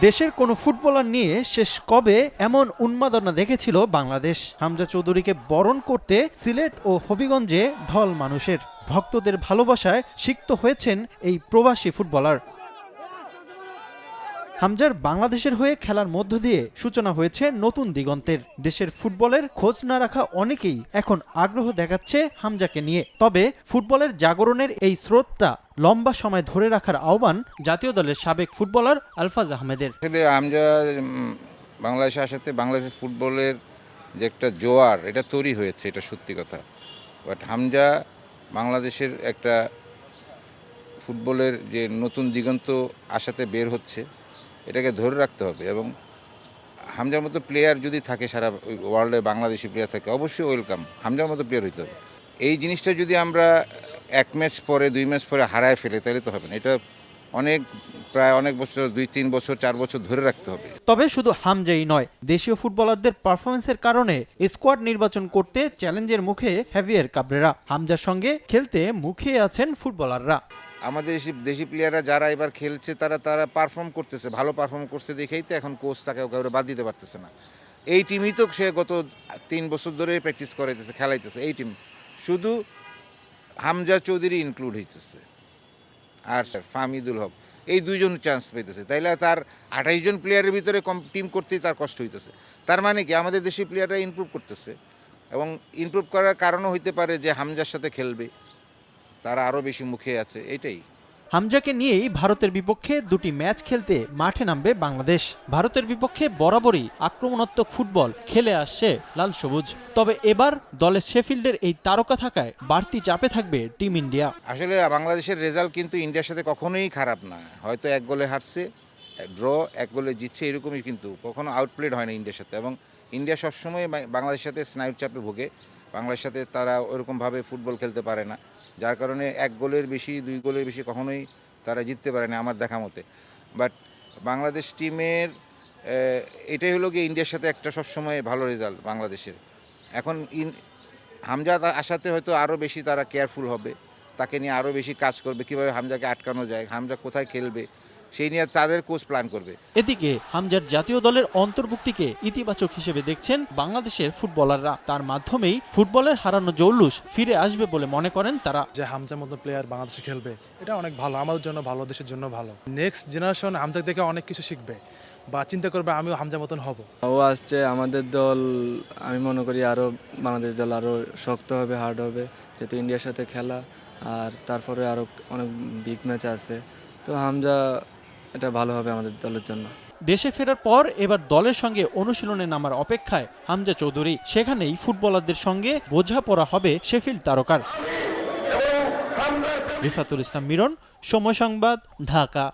দেশের কোনো ফুটবলার নিয়ে শেষ কবে এমন উন্মাদনা দেখেছিল বাংলাদেশ? হামজা চৌধুরীকে বরণ করতে সিলেট ও হবিগঞ্জে ঢল মানুষের। ভক্তদের ভালোবাসায় সিক্ত হয়েছেন এই প্রবাসী ফুটবলার। হামজার বাংলাদেশের হয়ে খেলার মধ্য দিয়ে সূচনা হয়েছে নতুন দিগন্তের। দেশের ফুটবলের খোঁজ না রাখা অনেকেই এখন আগ্রহ দেখাচ্ছে হামজাকে নিয়ে। তবে ফুটবলের জাগরণের এই স্রোতটা লম্বা সময় ধরে রাখার আহ্বান জাতীয় দলের সাবেক ফুটবলার আলফাজ আহমেদের। হামজা বাংলাদেশে আসাতে বাংলাদেশের ফুটবলের যে একটা জোয়ার, এটা তৈরি হয়েছে, এটা সত্যি কথা। বাট হামজা বাংলাদেশের একটা ফুটবলের যে নতুন দিগন্ত আশাতে বের হচ্ছে এটাকে ধরে রাখতে হবে এবং হামজার মতো প্লেয়ার যদি থাকে সারা ওয়ার্ল্ডে বাংলাদেশি প্লেয়ার থাকে, অবশ্যই ওয়েলকাম হামজার মতো প্লেয়ার হইতে হবে। এই জিনিসটা যদি আমরা এক ম্যাচ পরে, দুই ম্যাচ পরে হারায় ফেলে, তাহলে তো হবে না। এটা অনেক, প্রায় অনেক বছর, দুই, তিন বছর, চার বছর ধরে রাখতে হবে। তবে শুধু হামজাই নয়, দেশীয় ফুটবলারদের পারফরমেন্সের কারণে স্কোয়াড নির্বাচন করতে চ্যালেঞ্জের মুখে হ্যাভিয়ার কাবরেরা হামজার সঙ্গে খেলতে মুখিয়ে আছেন ফুটবলাররা। আমাদের দেশি প্লেয়াররা যারা এবার খেলছে, তারা তারা পারফর্ম করতেছে, ভালো পারফর্ম করছে দেখেই তো এখন কোচ তাকে ওকে বাদ দিতে পারতেছে না। এই টিমই তো সে গত তিন বছর ধরে প্র্যাকটিস করাইতেছে, খেলাইতেছে, এই টিম শুধু হামজা চৌধুরী ইনক্লুড হইতেছে আর স্যার ফাহমিদুল হক। এই দুইজন চান্স পেতেছে। তাইলে তার আঠাইশ জন প্লেয়ারের ভিতরে কম টিম করতেই তার কষ্ট হইতেছে। তার মানে কি? আমাদের দেশি প্লেয়াররা ইমপ্রুভ করতেছে এবং ইমপ্রুভ করার কারণও হইতে পারে যে হামজার সাথে খেলবে। তারা আরও বেশি মুখে আছে এটাই। হামজাকে নিয়েই ভারতের বিপক্ষে দুটি ম্যাচ খেলতে মাঠে নামবে বাংলাদেশ। ভারতের বিপক্ষে বরাবরই আক্রমণাত্মক ফুটবল খেলে আসছে লাল সবুজ। তবে এবার দলের শেফিল্ডের এই তারকা থাকায় বাড়তি চাপে থাকবে টিম ইন্ডিয়া। আসলে বাংলাদেশের রেজাল্ট কিন্তু ইন্ডিয়ার সাথে কখনোই খারাপ না। হয়তো এক গোলে হারছে ড্র এক গোলে জিতছে এরকমই কিন্তু। কখনো আউটপ্লেড হয় না ইন্ডিয়ার সাথে। এবং ইন্ডিয়া সবসময় বাংলাদেশের সাথে স্নায়ুর চাপে ভোগে। বাংলাদেশের সাথে তারা ওরকমভাবে ফুটবল খেলতে পারে না। যার কারণে এক গোলের বেশি, দুই গোলের বেশি কখনোই তারা জিততে পারে না আমার দেখা মতে। বাট বাংলাদেশ টিমের এটাই হলো গিয়ে ইন্ডিয়ার সাথে একটা সবসময় ভালো রেজাল্ট বাংলাদেশের। এখন ইন হামজা আসাতে হয়তো আরও বেশি তারা কেয়ারফুল হবে। তাকে নিয়ে আরও বেশি কাজ করবে। কীভাবে হামজাকে আটকানো যায়, হামজা কোথায় খেলবে সেই নিয়ে তাদের কোচ প্ল্যান করবে। এদিকে হামজার জাতীয় দলের অন্তর্ভুক্তিকে ইতিবাচক হিসেবে দেখছেন বাংলাদেশের ফুটবলাররা। তার মাধ্যমেই ফুটবলের হারানো জৌলুস ফিরে আসবে বলে মনে করেন তারা। যে হামজার মতো প্লেয়ার বাংলাদেশে খেলবে এটা অনেক ভালো আমাদের জন্য ভালো দেশের জন্য ভালো। নেক্সট জেনারেশন হামজা থেকে অনেক কিছু শিখবে বা চিন্তা করবে আমিও হামজার মতন হব। ও আসছে আমাদের দল আমি মনে করি আরও বাংলাদেশ দল আরও শক্ত হবে হার্ড হবে যেহেতু ইন্ডিয়ার সাথে খেলা আর তারপরে আরও অনেক বিগ ম্যাচ আছে। তো হামজা এটা ভালো হবে আমাদের দলের জন্য। দেশে ফেরার পর এবার দলের সঙ্গে অনুশীলনে নামার অপেক্ষায় হামজা চৌধুরী। সেখানেই ফুটবলারদের সঙ্গে বোঝাপড়া হবে শেফিল তারকার। রিফাতুল ইসলাম মিরন, সময় সংবাদ, ঢাকা।